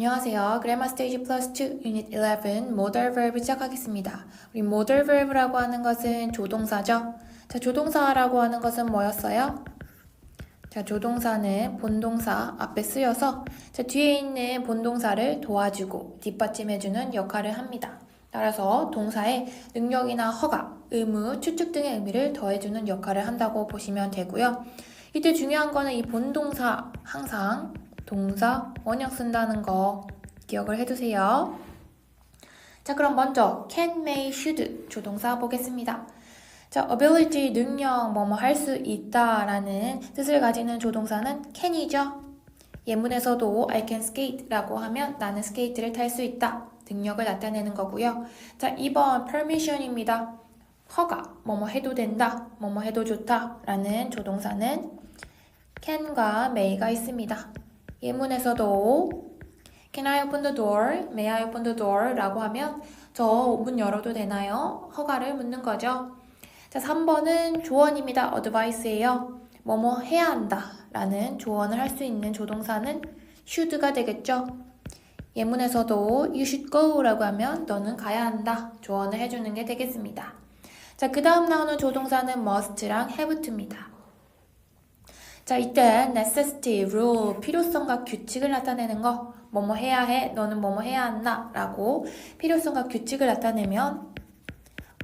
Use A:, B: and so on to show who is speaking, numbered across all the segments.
A: 안녕하세요. 그래머 스테이지 플러스 2 유닛 11 모델 verb 시작하겠습니다. 우리 모델 verb라고 하는 것은 조동사죠. 자, 조동사라고 하는 것은 뭐였어요? 자, 조동사는 본동사 앞에 쓰여서 자, 뒤에 있는 본동사를 도와주고 뒷받침해주는 역할을 합니다. 따라서 동사의 능력이나 허가, 의무, 추측 등의 의미를 더해주는 역할을 한다고 보시면 되고요. 이때 중요한 거는 이 본동사 항상 동사 원형 쓴다는 거 기억을 해두세요. 자, 그럼 먼저 can, may, should 조동사 보겠습니다. 자, ability 능력 뭐뭐 할 수 있다 라는 뜻을 가지는 조동사는 can이죠. 예문에서도 I can skate라고 하면 나는 스케이트를 탈 수 있다. 능력을 나타내는 거고요. 자, 2번 permission입니다. 허가, 뭐뭐 해도 된다, 뭐뭐 해도 좋다 라는 조동사는 can과 may가 있습니다. 예문에서도 Can I open the door? May I open the door? 라고 하면 저 문 열어도 되나요? 허가를 묻는 거죠. 자, 3번은 조언입니다. advice예요. 뭐뭐 해야 한다 라는 조언을 할 수 있는 조동사는 should가 되겠죠. 예문에서도 you should go 라고 하면 너는 가야 한다 조언을 해주는 게 되겠습니다. 자, 그 다음 나오는 조동사는 must랑 have to입니다. 자, 이때 necessity, rule, 필요성과 규칙을 나타내는 거, 뭐뭐 해야 해, 너는 뭐뭐 해야 한다, 라고 필요성과 규칙을 나타내면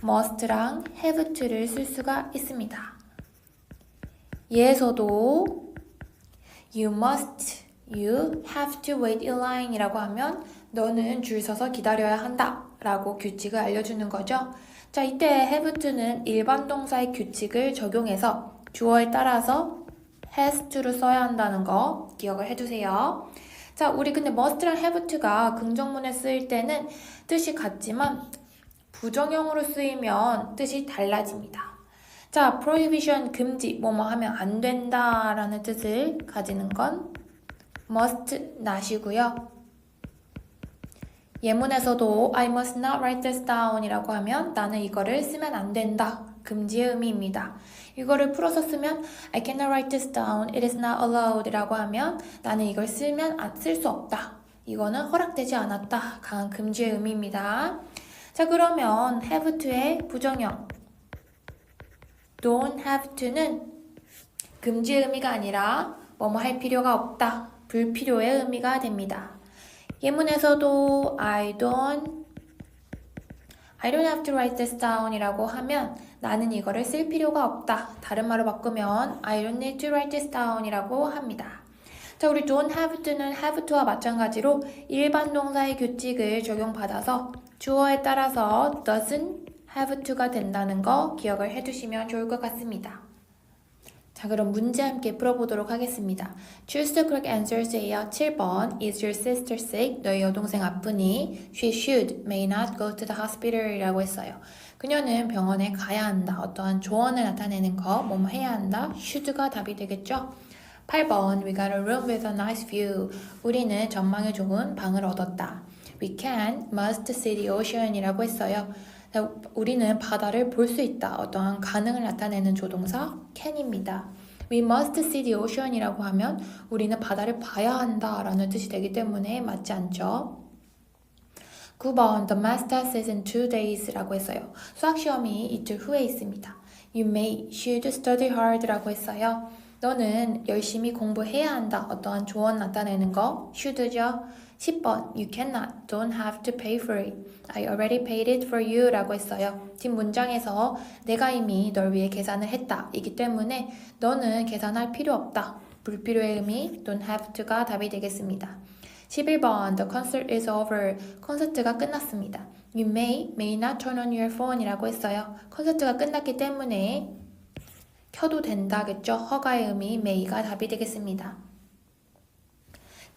A: must랑 have to를 쓸 수가 있습니다. 예에서도 you must, you have to wait in line 이라고 하면 너는 줄 서서 기다려야 한다, 라고 규칙을 알려주는 거죠. 자, 이때 have to는 일반 동사의 규칙을 적용해서 주어에 따라서 has to를 써야 한다는 거 기억을 해두세요. 자, 우리 근데 must랑 have to가 긍정문에 쓰일 때는 뜻이 같지만 부정형으로 쓰이면 뜻이 달라집니다. 자, prohibition 금지, 뭐뭐 하면 안 된다라는 뜻을 가지는 건 must not이고요. 예문에서도 I must not write this down 이라고 하면 나는 이거를 쓰면 안 된다. 금지의 의미입니다. 이거를 풀어서 쓰면 I cannot write this down. It is not allowed 이라고 하면 나는 이걸 쓰면 쓸수 없다. 이거는 허락되지 않았다. 강한 금지의 의미입니다. 자 그러면 have to의 부정형 don't have to는 금지의 의미가 아니라 뭐뭐 할 필요가 없다. 불필요의 의미가 됩니다. 예문에서도 I don't I don't have to write this down 이라고 하면 나는 이거를 쓸 필요가 없다. 다른 말로 바꾸면 I don't need to write this down 이라고 합니다. 자, 우리 don't have to는 have to와 마찬가지로 일반 동사의 규칙을 적용받아서 주어에 따라서 doesn't have to가 된다는 거 기억을 해두시면 좋을 것 같습니다. 자, 그럼 문제 함께 풀어보도록 하겠습니다. Choose the correct answers예요. 7번 Is your sister sick? 너희 여동생 아프니? She should, may not go to the hospital 이라고 했어요. 그녀는 병원에 가야 한다. 어떠한 조언을 나타내는 거, 뭐뭐 해야 한다. should가 답이 되겠죠? 8번 We got a room with a nice view. 우리는 전망이 좋은 방을 얻었다. We can, must see the ocean 이라고 했어요. 우리는 바다를 볼 수 있다. 어떠한 가능을 나타내는 조동사 can입니다. We must see the ocean 이라고 하면 우리는 바다를 봐야 한다 라는 뜻이 되기 때문에 맞지 않죠. 9번 The math test is in two days 라고 했어요. 수학 시험이 이틀 후에 있습니다. You may, should study hard 라고 했어요. 너는 열심히 공부해야 한다. 어떠한 조언 나타내는 거 should죠. 10번 You cannot, don't have to pay for it. I already paid it for you 라고 했어요. 뒷 문장에서 내가 이미 널 위해 계산을 했다. 이기 때문에 너는 계산할 필요 없다. 불필요의 의미 don't have to가 답이 되겠습니다. 11번 The concert is over. 콘서트가 끝났습니다. You may, may not turn on your phone 이라고 했어요. 콘서트가 끝났기 때문에 켜도 된다겠죠? 허가의 의미 may가 답이 되겠습니다.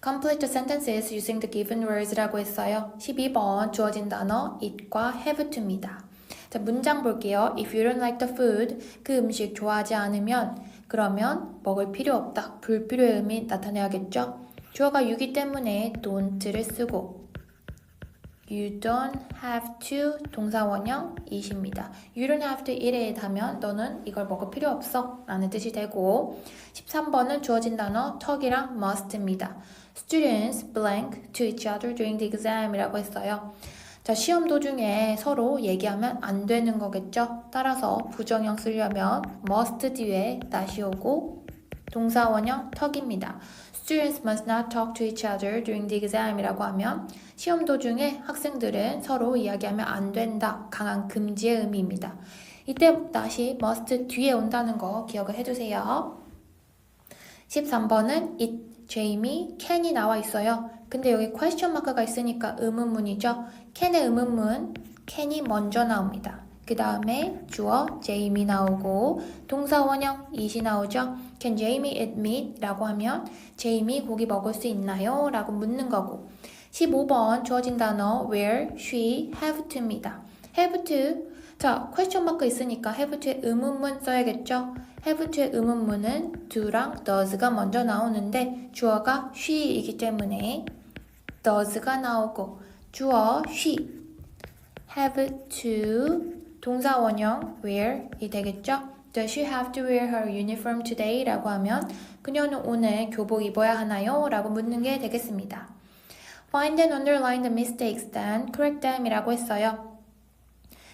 A: Complete sentences using the given words라고 했어요. 12번 주어진 단어 it과 have to입니다. 자, 문장 볼게요. If you don't like the food, 그 음식 좋아하지 않으면 그러면 먹을 필요 없다. 불필요의 의미 나타내야겠죠? 주어가 6이 때문에 don't를 쓰고 You don't have to 동사 원형 이십니다. You don't have to 이래 하면 너는 이걸 먹을 필요 없어 라는 뜻이 되고 13번은 주어진 단어 턱이랑 must입니다. Students blank to each other during the exam 이라고 했어요. 자, 시험 도중에 서로 얘기하면 안 되는 거겠죠? 따라서 부정형 쓰려면 must 뒤에 다시 오고 동사 원형 턱입니다. Students must not talk to each other during the exam 이라고 하면 시험 도중에 학생들은 서로 이야기하면 안 된다. 강한 금지의 의미입니다. 이때 다시 must 뒤에 온다는 거 기억을 해두세요. 13번은 it, Jamie, can이 나와 있어요. 근데 여기 question mark가 있으니까 의문문이죠. can의 의문문, can이 먼저 나옵니다. 그 다음에 주어 Jamie 나오고 동사 원형 it이 나오죠. Can Jamie eat meat? 라고 하면 Jamie 고기 먹을 수 있나요? 라고 묻는 거고 15번 주어진 단어 where, she, have to입니다. have to 자, question mark 있으니까 have to의 의문문 써야겠죠? have to의 의문문은 do랑 does가 먼저 나오는데 주어가 she이기 때문에 does가 나오고 주어 she have to 동사 원형 wear이 되겠죠? Does she have to wear her uniform today? 라고 하면 그녀는 오늘 교복 입어야 하나요? 라고 묻는 게 되겠습니다. Find and underline the mistakes, then correct them 이라고 했어요.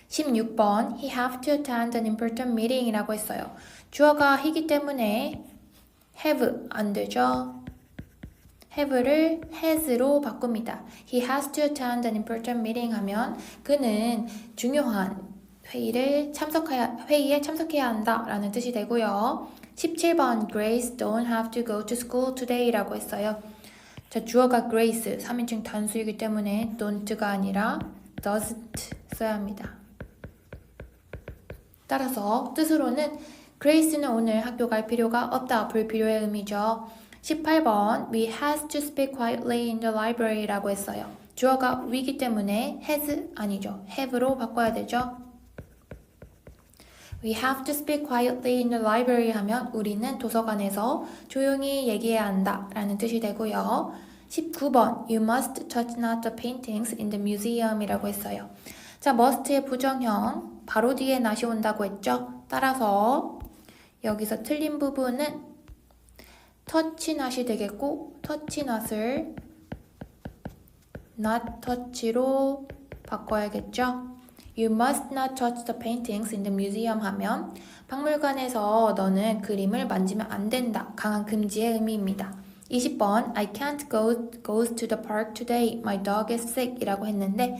A: 16번 He have to attend an important meeting 이라고 했어요. 주어가 he이기 때문에 have 안 되죠. have를 has로 바꿉니다. He has to attend an important meeting 하면 그는 중요한 회의를 참석해야, 회의에 참석해야 한다 라는 뜻이 되고요. 17번 Grace don't have to go to school today 라고 했어요. 자, 주어가 Grace 3인칭 단수이기 때문에 don't가 아니라 doesn't 써야 합니다. 따라서 뜻으로는 Grace는 오늘 학교 갈 필요가 없다. 불필요의 의미죠. 18번 We has to speak quietly in the library 라고 했어요. 주어가 we이기 때문에 has 아니죠. have로 바꿔야 되죠. We have to speak quietly in the library 하면 우리는 도서관에서 조용히 얘기해야 한다 라는 뜻이 되고요. 19번 You must touch not the paintings in the museum 이라고 했어요. 자, must의 부정형 바로 뒤에 not이 온다고 했죠. 따라서 여기서 틀린 부분은 touch not이 되겠고 touch not을 not touch로 바꿔야겠죠. You must not touch the paintings in the museum 하면 박물관에서 너는 그림을 만지면 안 된다. 강한 금지의 의미입니다. 20번 I can't go goes to the park today. My dog is sick 이라고 했는데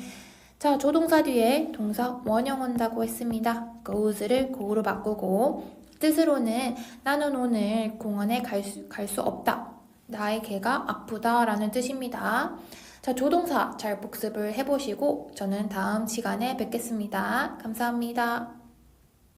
A: 자, 조동사 뒤에 동사 원형 온다고 했습니다. goes를 go로 바꾸고 뜻으로는 나는 오늘 공원에 갈 수 갈수 없다. 나의 개가 아프다 라는 뜻입니다. 자, 조동사 잘 복습을 해보시고 저는 다음 시간에 뵙겠습니다. 감사합니다.